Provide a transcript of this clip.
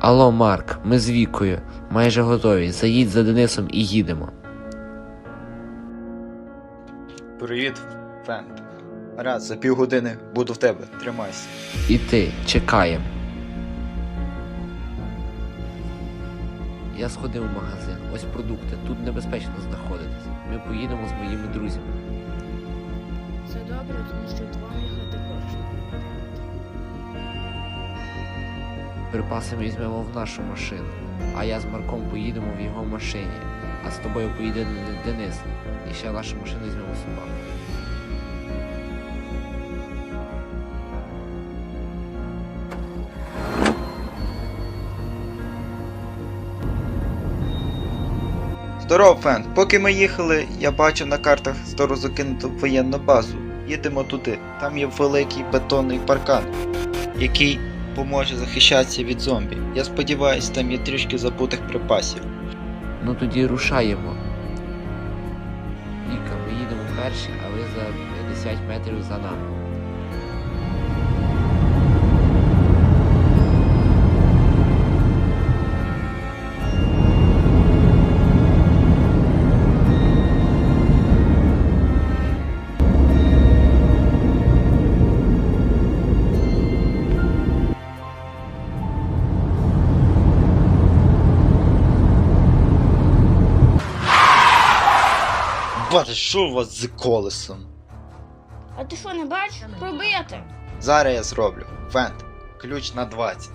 Алло, Марк, ми з Вікою. Майже готові. Заїдь за Денисом і їдемо. Привіт, Фент. Рад, за півгодини буду в тебе. Тримайся. І ти, чекаємо. Я сходив у магазин. Ось продукти. Тут небезпечно знаходитись. Ми поїдемо з моїми друзями. Це добре, тому що два їхати кожен. Припаси ми візьмемо в нашу машину, а я з Марком поїдемо в його машині, а з тобою поїде Денис. І ще нашу машину візьмемо собаку. Здоров, Фент. Поки ми їхали, я бачив на картах стару закинуту воєнну базу. Їдемо туди. Там є великий бетонний паркан, який поможе захищатися від зомбі. Я сподіваюся, там є трішки забутих припасів. Ну тоді рушаємо. Віка, ми їдемо перші, а ви за 50 метрів за нами. Бати, що у вас з колесом? А ти що не бачиш? Пробити. Зараз я зроблю. Фент, ключ на 20.